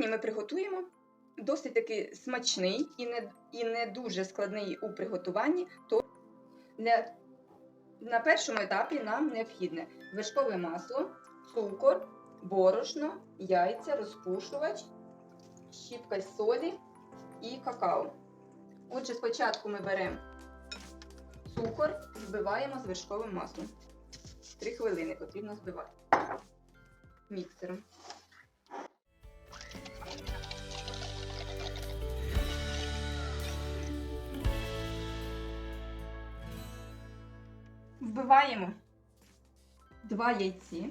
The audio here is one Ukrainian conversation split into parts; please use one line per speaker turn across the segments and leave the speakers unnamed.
Сьогодні ми приготуємо досить таки смачний і не, і не дуже складний у приготуванні. То для, на першому етапі нам необхідне вершкове масло, цукор, борошно, яйця, розпушувач, щіпка солі і какао. Отже, спочатку ми беремо цукор, збиваємо з вершковим маслом. Три хвилини потрібно збивати міксером. Вбиваємо два яйці.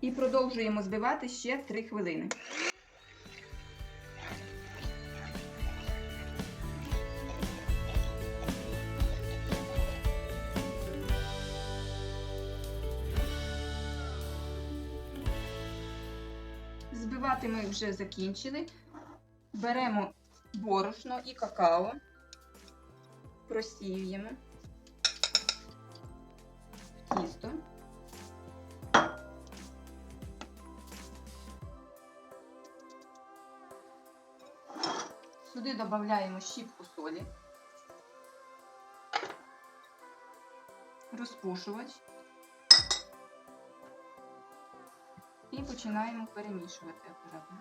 І продовжуємо збивати ще 3 хвилини. Збивати ми вже закінчили. Беремо борошно і какао, просіюємо в тісто. Сюди додаємо щіпку солі, розпушувач і починаємо перемішувати акуратно.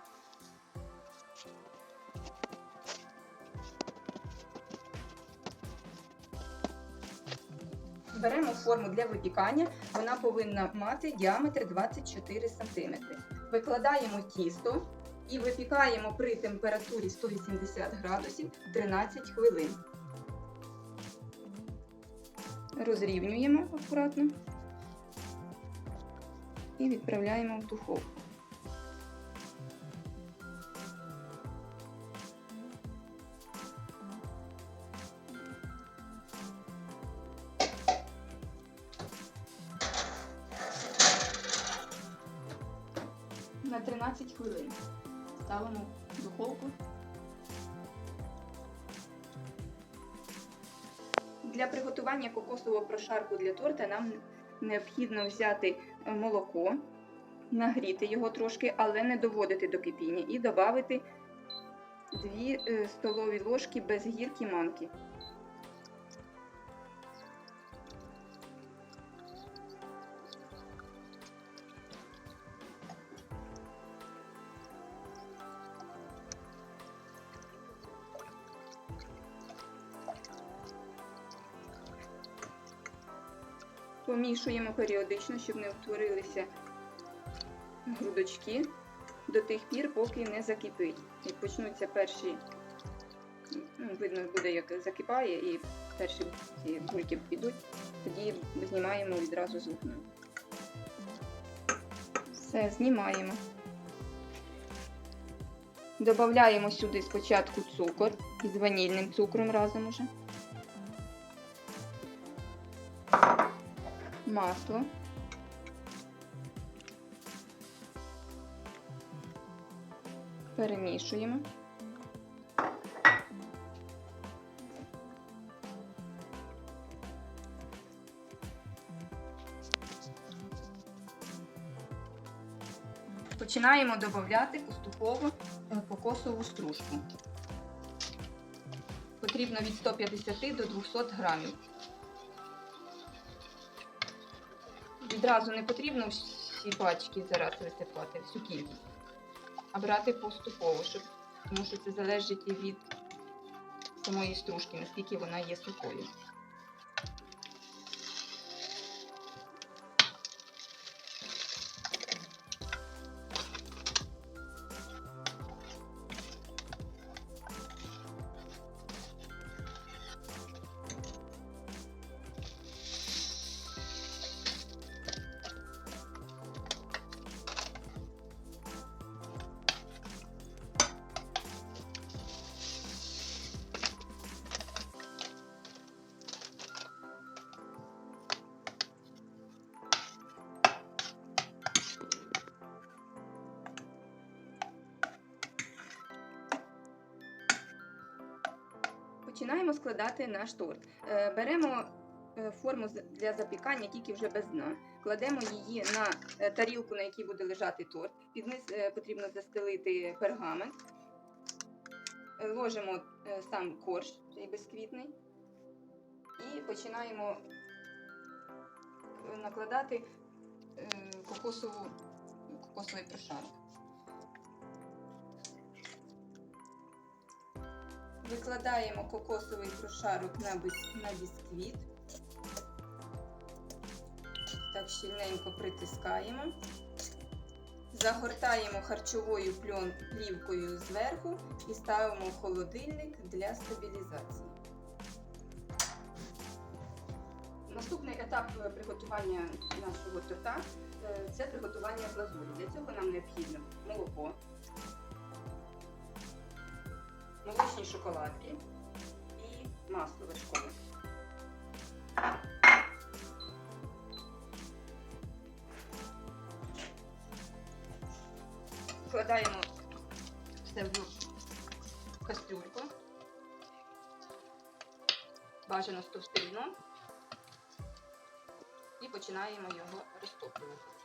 Беремо форму для випікання, вона повинна мати діаметр 24 см. Викладаємо тісто і випікаємо при температурі 180 градусів 13 хвилин. Розрівнюємо акуратно і відправляємо в духовку. На 13 хвилин ставимо духовку. Для приготування кокосового прошарку для торта нам необхідно взяти е, молоко, нагріти його трошки, але не доводити до кипіння, і додати 2 столові ложки без гірки манки. Помішуємо періодично, щоб не утворилися грудочки до тих пір, поки не закипить. І почнуться перші, ну, видно буде, як закипає, і перші ці гульки підуть, тоді знімаємо відразу з вогню. Все, знімаємо. Додаємо сюди спочатку цукор із ванільним цукром разом уже. Масло. Перемішуємо. Починаємо додати поступово е, кокосову стружку. Потрібно від 150 до 200 грамів. Відразу не потрібно всі пачки зараз висипати, всю кількість, а брати поступово, щоб, тому що це залежить і від самої стружки, наскільки вона є сухою. Складати наш торт. Е, Беремо е, форму для запікання тільки вже без дна. Кладемо її на е, тарілку, на якій буде лежати торт. Під низ потрібно застелити пергамент. Ложимо сам корж, цей безквітний. І починаємо накладати кокосову, кокосовий прошарок. Викладаємо кокосовий прошарок на, бісквіт. Так щільненько притискаємо. Загортаємо харчовою плівкою зверху і ставимо в холодильник для стабілізації. Наступний етап е, приготування нашого торта е, це приготування глазурі. Для цього нам необхідно молоко, молочні шоколадки і масло вершкове. Вкладаємо все в кастрюльку. Бажано з. І починаємо його розтоплювати.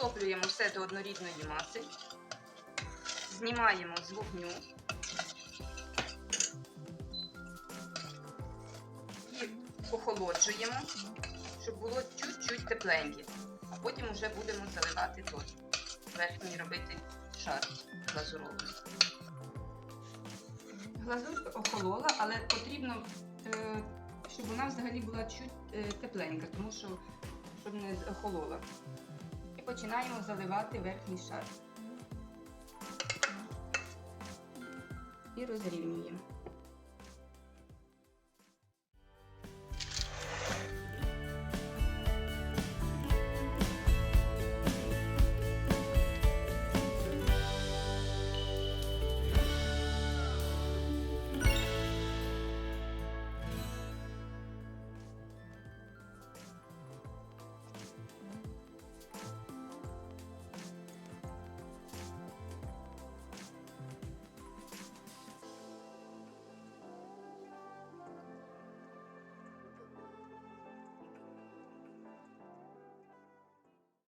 Розтоплюємо все до однорідної маси, знімаємо з вогню і охолоджуємо, щоб було чуть-чуть тепленьке. А потім вже будемо заливати тут. Верхній робити шар глазуровий. Глазурь охолола, але потрібно, е, щоб вона взагалі була чуть е, тепленька, тому що щоб не охолола. Починаємо заливати верхній шар. І розрівнюємо.